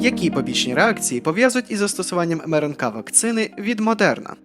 Які побічні реакції пов'язують із застосуванням МРНК вакцини від Модерна?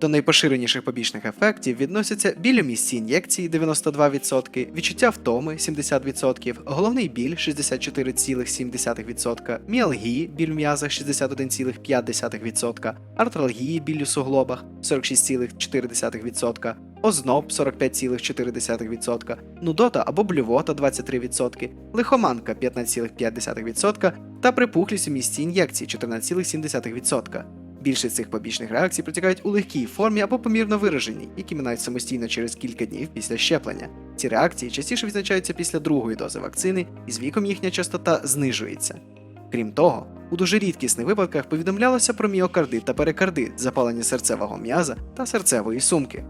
До найпоширеніших побічних ефектів відносяться біль у місці ін'єкції 92%, відчуття втоми 70%, головний біль 64,7%, міалгії біль в м'язах 61,5%, артралгії біль у суглобах 46,4%, озноб 45,4%, нудота або блювота 23%, лихоманка 15,5% та припухлість у місці ін'єкції 14,7%. Більшість цих побічних реакцій протікають у легкій формі або помірно вираженій, які минають самостійно через кілька днів після щеплення. Ці реакції частіше відзначаються після другої дози вакцини, і з віком їхня частота знижується. Крім того, у дуже рідкісних випадках повідомлялося про міокардит та перикардит, запалення серцевого м'яза та серцевої сумки.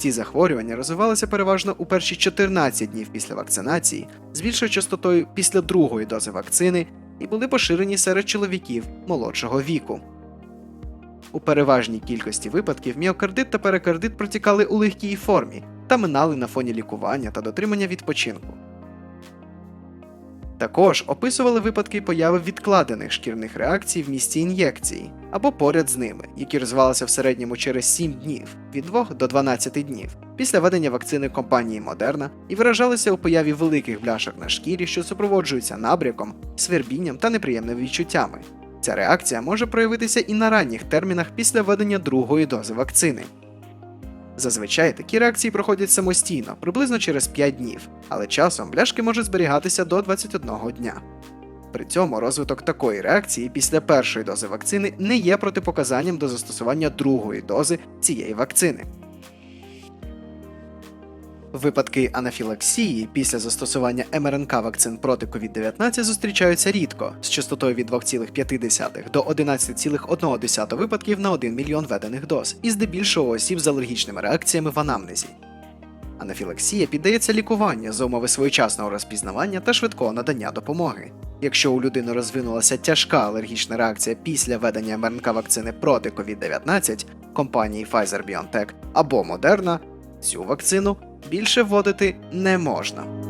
Ці захворювання розвивалися переважно у перші 14 днів після вакцинації, з більшою частотою після другої дози вакцини і були поширені серед чоловіків молодшого віку. У переважній кількості випадків міокардит та перикардит протікали у легкій формі та минали на фоні лікування та дотримання відпочинку. Також описували випадки появи відкладених шкірних реакцій в місці ін'єкції або поряд з ними, які розвивалися в середньому через 7 днів від 2 до 12 днів після введення вакцини компанії Moderna і виражалися у появі великих бляшок на шкірі, що супроводжуються набряком, свербінням та неприємними відчуттями. Ця реакція може проявитися і на ранніх термінах після введення другої дози вакцини. Зазвичай такі реакції проходять самостійно, приблизно через 5 днів, але часом бляшки можуть зберігатися до 21 дня. При цьому розвиток такої реакції після першої дози вакцини не є протипоказанням до застосування другої дози цієї вакцини. Випадки анафілаксії після застосування МРНК вакцин проти COVID-19 зустрічаються рідко з частотою від 2,5 до 11,1 випадків на 1 мільйон введених доз, і здебільшого осіб з алергічними реакціями в анамнезі. Анафілаксія піддається лікуванню за умови своєчасного розпізнавання та швидкого надання допомоги. Якщо у людини розвинулася тяжка алергічна реакція після введення МРНК вакцини проти COVID-19 компанії Pfizer-BioNTech або Moderna, цю вакцину більше вводити не можна.